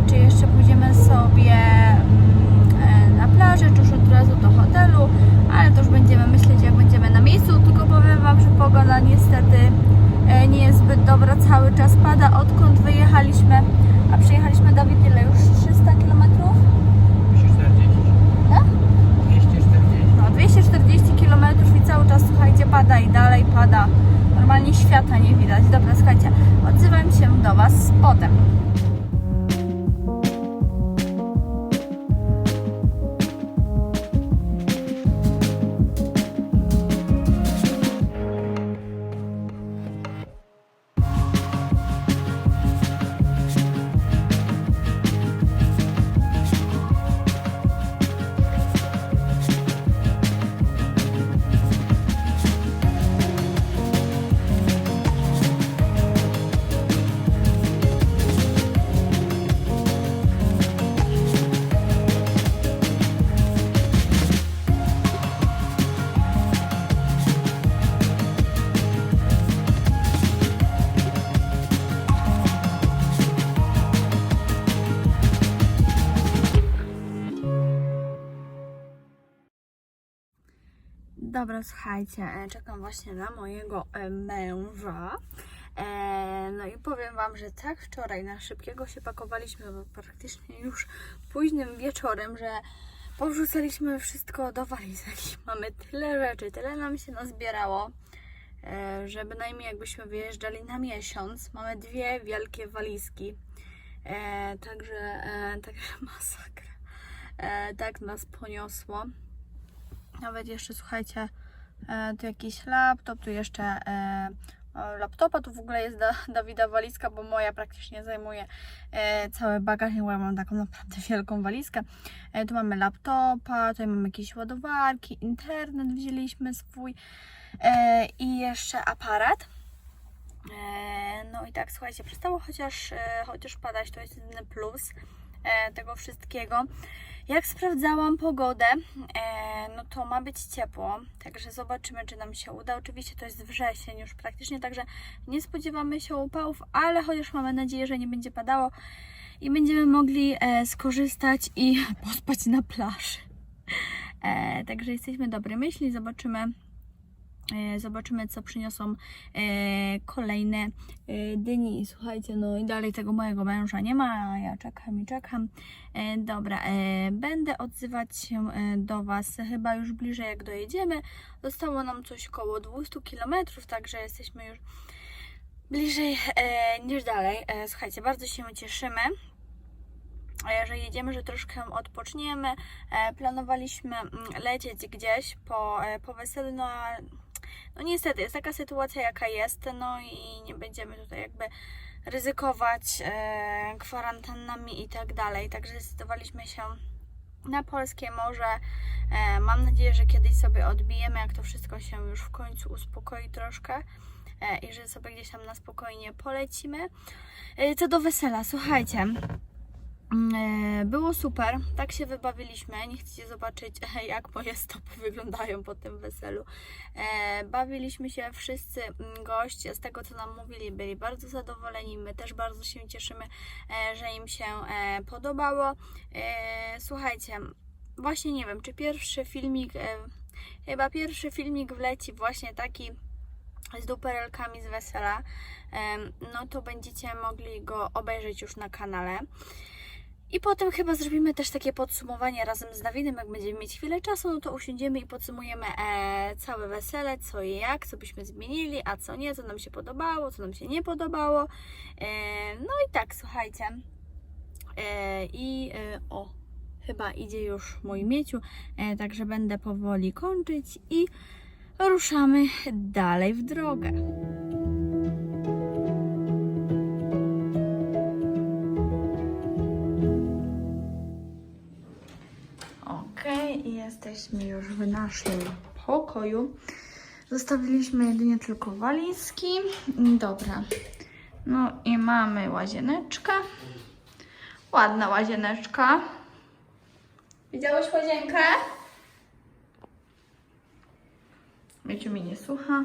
zobaczymy, czy jeszcze pójdziemy sobie mm, e, na plażę, czy już od razu do hotelu, ale to już będziemy myśleć, jak będziemy na miejscu. Tylko powiem Wam, że pogoda niestety e, nie jest zbyt dobra, cały czas pada, odkąd wyjechaliśmy, a przyjechaliśmy Dawid ile już 300 km? 240. Tak? 240. No 240 km i cały czas słuchajcie pada i dalej pada. Normalnie świata nie widać. Dobra, słuchajcie, odzywam się do Was potem. Dobra, słuchajcie, e, czekam właśnie na mojego e, męża. E, No i powiem Wam, że tak wczoraj na szybkiego się pakowaliśmy, bo praktycznie już późnym wieczorem, że powrzucaliśmy wszystko do walizek mamy tyle rzeczy, tyle nam się nazbierało, że bynajmniej jakbyśmy wyjeżdżali na miesiąc. Mamy dwie wielkie walizki, także, także masakra. Tak nas poniosło. Nawet jeszcze słuchajcie, e, tu jakiś laptop, tu jeszcze e, laptopa, tu w ogóle jest da, Dawida walizka, bo moja praktycznie zajmuje e, cały bagaż, bo ja mam taką naprawdę wielką walizkę. E, tu mamy laptopa, tutaj mamy jakieś ładowarki, internet wzięliśmy swój e, i jeszcze aparat. E, no i tak, słuchajcie, przestało chociaż, e, chociaż padać, to jest jedyny plus e, tego wszystkiego. Jak sprawdzałam pogodę, e, no to ma być ciepło, także zobaczymy, czy nam się uda. Oczywiście to jest wrzesień już praktycznie, także nie spodziewamy się upałów, ale chociaż mamy nadzieję, że nie będzie padało i będziemy mogli e, skorzystać i pospać na plaży. E, także jesteśmy dobrej myśli, zobaczymy. E, Zobaczymy, co przyniosą e, kolejne e, dni. Słuchajcie, no i dalej tego mojego męża nie ma, ja czekam i czekam. Dobra, będę odzywać się do Was chyba już bliżej, jak dojedziemy. Zostało nam coś około 200 km, także jesteśmy już bliżej niż dalej. Słuchajcie, bardzo się cieszymy. Że jedziemy, że troszkę odpoczniemy. Planowaliśmy mm, lecieć gdzieś po, po weselu, no a no niestety jest taka sytuacja, jaka jest, no i nie będziemy tutaj jakby ryzykować e, kwarantannami i tak dalej. Także zdecydowaliśmy się na polskie morze. E, mam nadzieję, że kiedyś sobie odbijemy, jak to wszystko się już w końcu uspokoi troszkę e, i że sobie gdzieś tam na spokojnie polecimy. E, co do wesela, słuchajcie. Mm, e, Było super, tak się wybawiliśmy. Nie chcecie zobaczyć, jak moje stopy wyglądają po tym weselu. E, Bawiliśmy się wszyscy mm, goście, z tego co nam mówili, byli bardzo zadowoleni. My też bardzo się cieszymy, e, że im się podobało. Słuchajcie, właśnie nie wiem, czy pierwszy filmik, chyba pierwszy filmik wleci właśnie taki z duperelkami z wesela, no to będziecie mogli go obejrzeć już na kanale. I potem chyba zrobimy też takie podsumowanie razem z Dawidem, jak będziemy mieć chwilę czasu, no to usiądziemy i podsumujemy e, całe wesele, co i jak, co byśmy zmienili, a co nie, co nam się podobało, co nam się nie podobało. E, no i tak, słuchajcie. E, I e, o, chyba idzie już mój mieciu, e, także będę powoli kończyć i ruszamy dalej w drogę. Jesteśmy już w naszym pokoju. Zostawiliśmy jedynie tylko walizki. Dobra. No i mamy łazieneczkę. Ładna łazieneczka. Widziałeś łazienkę? Mieciu mi nie słucha.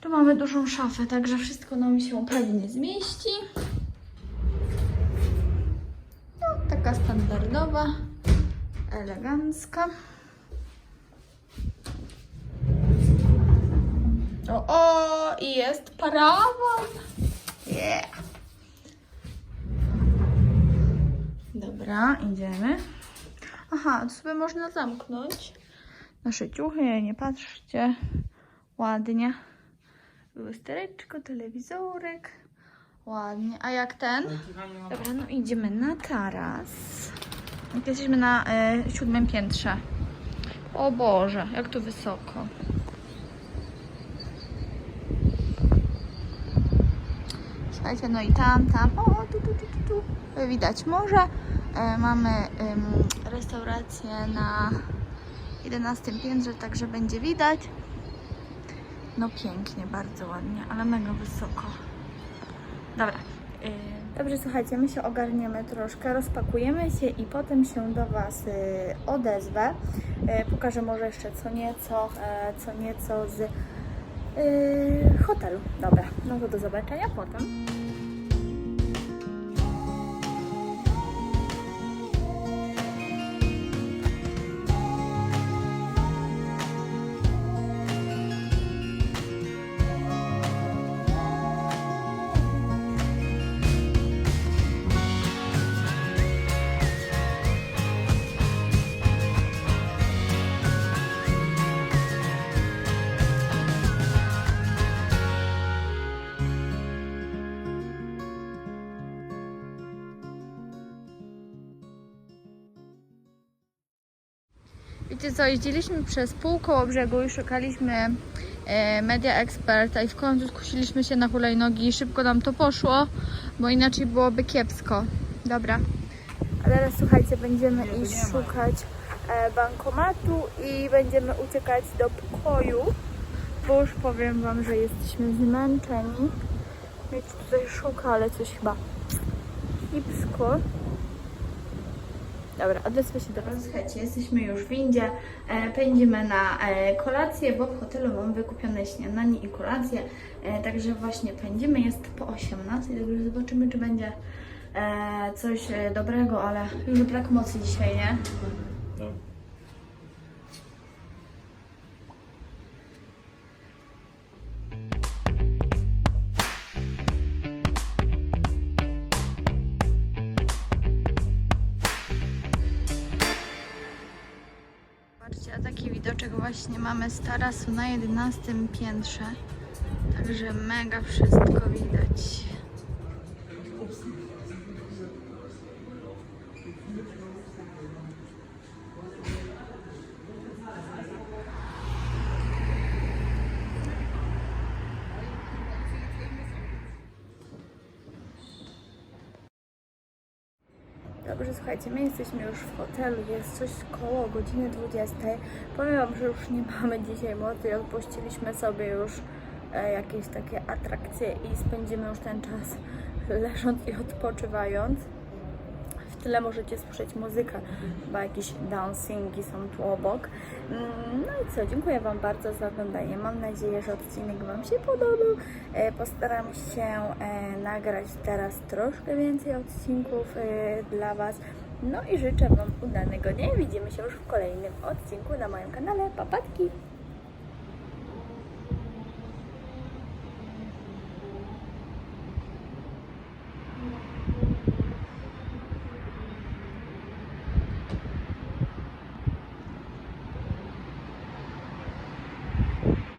Tu mamy dużą szafę, także wszystko nam się pewnie zmieści. No, taka standardowa, elegancka. O, o, i jest parawan. Yeah. Dobra, idziemy. Aha, to sobie można zamknąć. Nasze ciuchy, nie patrzcie. Ładnie. Lustereczko, telewizorek. Ładnie. A jak ten? Dobra, no idziemy na taras. Jesteśmy na e, siódmym piętrze. O Boże, jak tu wysoko. Słuchajcie, no i tam, tam, o, tu, tu, tu, tu, tu. Widać morze. E, mamy restaurację na 11 piętrze, także będzie widać. No pięknie, bardzo ładnie, ale mega wysoko. Dobra. Dobrze, słuchajcie, my się ogarniemy troszkę, rozpakujemy się i potem się do Was y, odezwę. Y, Pokażę może jeszcze co nieco, e, co nieco z y, hotelu. Dobra, no to do zobaczenia potem. Wiecie co, jeździliśmy przez pół koło brzegu i szukaliśmy e, Media Experta i w końcu skusiliśmy się na hulajnogi i szybko nam to poszło, bo inaczej byłoby kiepsko. Dobra. A teraz słuchajcie, będziemy Nie, iść nie szukać e, bankomatu i będziemy uciekać do pokoju, bo już powiem Wam, że jesteśmy zmęczeni. Mieć tutaj szuka, ale coś chyba kiepsko. Dobra, odezwę się do Was. Słuchajcie, jesteśmy już w windzie. E, pędzimy na e, kolację, bo w hotelu mam wykupione śniadanie i kolację. E, także właśnie pędzimy. Jest po 18, także zobaczymy, czy będzie e, coś e, dobrego, ale już brak mocy dzisiaj, nie? No. Właśnie mamy z tarasu na 11 piętrze. Także mega wszystko widać. Dobrze, słuchajcie, my jesteśmy już w hotelu, jest coś koło godziny 20. Powiem Wam, że już nie mamy dzisiaj mocy, odpuściliśmy sobie już e, jakieś takie atrakcje i spędzimy już ten czas leżąc i odpoczywając. Tyle możecie słyszeć muzykę, bo jakieś dancingi są tu obok. Mm, No i co, dziękuję Wam bardzo za oglądanie. Mam nadzieję, że odcinek Wam się podobał. E, Postaram się e, nagrać teraz troszkę więcej odcinków e, dla Was. No i życzę Wam udanego dnia. Widzimy się już w kolejnym odcinku na moim kanale. Papatki!